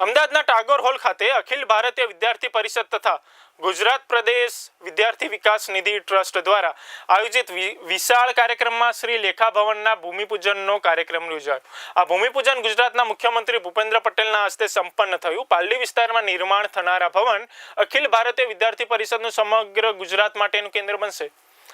અમદાવાદના ટાગોર હોલ ખાતે અખિલ ભારતીય વિદ્યાર્થી પરિષદ તથા ગુજરાત પ્રદેશ વિદ્યાર્થી વિકાસ નિધિ ટ્રસ્ટ દ્વારા આયોજિત વિશાળ કાર્યક્રમમાં શ્રી લેખા ભવનના ભૂમિપૂજનનો કાર્યક્રમ યોજાયો. આ ભૂમિપૂજન ગુજરાતના મુખ્યમંત્રી ભૂપેન્દ્ર પટેલના હસ્તે સંપન્ન થયું. પાલડી વિસ્તારમાં નિર્માણ થનારા ભવન અખિલ ભારતીય વિદ્યાર્થી પરિષદનું સમગ્ર ગુજરાત માટેનું કેન્દ્ર બનશે.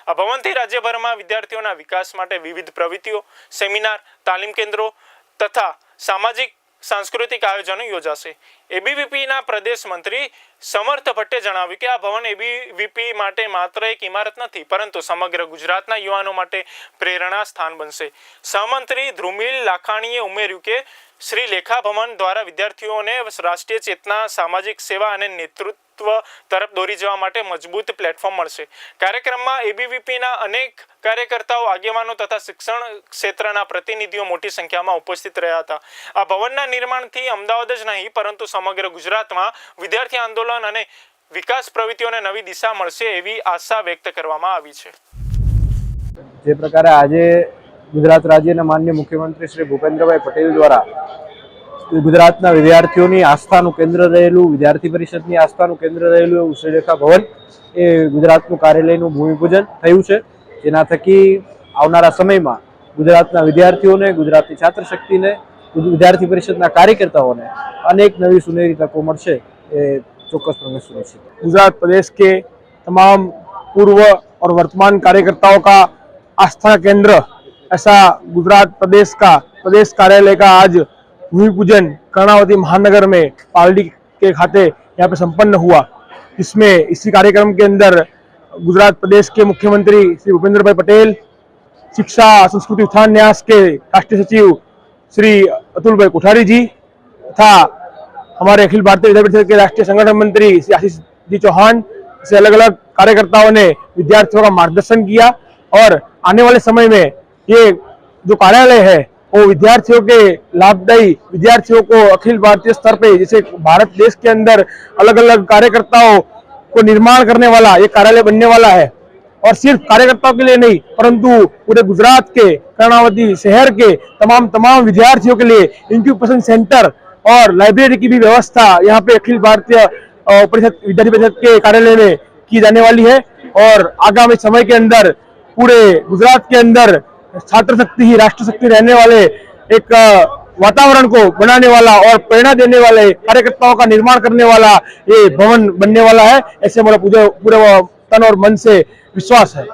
આ ભવનથી રાજ્યભરમાં વિદ્યાર્થીઓના વિકાસ માટે વિવિધ પ્રવૃત્તિઓ, સેમિનાર, તાલીમ કેન્દ્રો તથા સામાજિક સાંસ્કૃતિક આયોજનો યોજાશે. એબીવીપીના પ્રદેશ મંત્રી સમર્થ ભટ્ટે જણાવ્યું કે આ ભવન એબીવીપી માટે માત્ર એક ઇમારત નથી, પરંતુ સમગ્ર ગુજરાતના યુવાનો માટે પ્રેરણા સ્થાન બનશે. સહમંત્રી ધ્રુમિલ લાખાણીએ ઉમેર્યું કે શ્રી લેખા ભવન દ્વારા વિદ્યાર્થીઓને રાષ્ટ્રીય ચેતના, સામાજિક સેવા અને નેતૃત્વ તરફ દોરી જવા માટે મજબૂત પ્લેટફોર્મ મળશે. કાર્યક્રમમાં એબીવીપીના અનેક કાર્યકર્તાઓ, આગેવાનો તથા શિક્ષણ ક્ષેત્રના પ્રતિનિધિઓ મોટી સંખ્યામાં ઉપસ્થિત રહ્યા હતા. આ ભવનના નિર્માણથી અમદાવાદ જ નહીં, પરંતુ સમગ્ર ગુજરાતમાં વિદ્યાર્થી આંદોલન અને વિકાસ પ્રવૃત્તિઓને નવી દિશા મળશે એવી આશા વ્યક્ત કરવામાં આવી છે. જે પ્રકારે આજે ગુજરાત રાજ્યના માન્ય મુખ્યમંત્રી શ્રી ભૂપેન્દ્રભાઈ પટેલ દ્વારા ગુજરાતના વિદ્યાર્થીઓની આસ્થાનું કેન્દ્ર રહેલું વિદ્યાર્થી પરિષદની આસ્થાનું કેન્દ્ર રહેલું એવું શ્રીરેખા ભવન એ ગુજરાતનું કાર્યાલયનું ભૂમિપૂજન થયું છે જેના થકી આવનારા સમયમાં ગુજરાતના વિદ્યાર્થીઓને ગુજરાતની છાત્ર શક્તિને વિદ્યાર્થી પરિષદના કાર્યકર્તાઓને અનેક નવી સુનેરી તકો મળશે એ ચોક્કસપણે સુનિશ્ચિત છે. गुजरात प्रदेश के तमाम पूर्व और वर्तमान कार्यकर्ताओं का आस्था केंद्र ऐसा गुजरात प्रदेश का, प्रदेश कार्यालय का आज भूमि पूजन कर्णावती महानगर में पालड़ी के खाते यहाँ पे संपन्न हुआ इसमें इसी कार्यक्रम के अंदर गुजरात प्रदेश के मुख्यमंत्री श्री भूपेंद्र भाई पटेल, शिक्षा, संस्कृति, उत्थान, न्यास के राष्ट्रीय सचिव श्री अतुल भाई कोठारी जी तथा हमारे अखिल भारतीय विद्यार्थी परिषद के राष्ट्रीय संगठन मंत्री श्री आशीष जी चौहान से अलग अलग कार्यकर्ताओं ने विद्यार्थियों का मार्गदर्शन किया और आने वाले समय में ये जो कार्यालय है, वो विद्यार्थियों के लाभदायी, विद्यार्थियों को अखिल भारतीय स्तर पे जैसे भारत देश के अंदर अलग अलग कार्यकर्ताओं को निर्माण करने वाला, ये कार्यालय बनने वाला है। और सिर्फ़ कार्यकर्ताओं के लिए नहीं, परंतु पूरे गुजरात के, कर्णावती शहर के तमाम तमाम विद्यार्थियों के लिए इंक्यूबेशन सेंटर और लाइब्रेरी की भी व्यवस्था यहाँ पे अखिल भारतीय परिषद, विद्यार्थी परिषद के कार्यालय में की जाने वाली है। और आगामी समय के अंदर पूरे गुजरात के अंदर छात्र शक्ति ही राष्ट्र शक्ति रहने वाले एक अ, वातावरण को बनाने वाला और प्रेरणा देने वाले कार्यकर्ताओं का निर्माण करने वाला ये भवन बनने वाला है ऐसे हमारा पूरे पूरे तन और मन से विश्वास है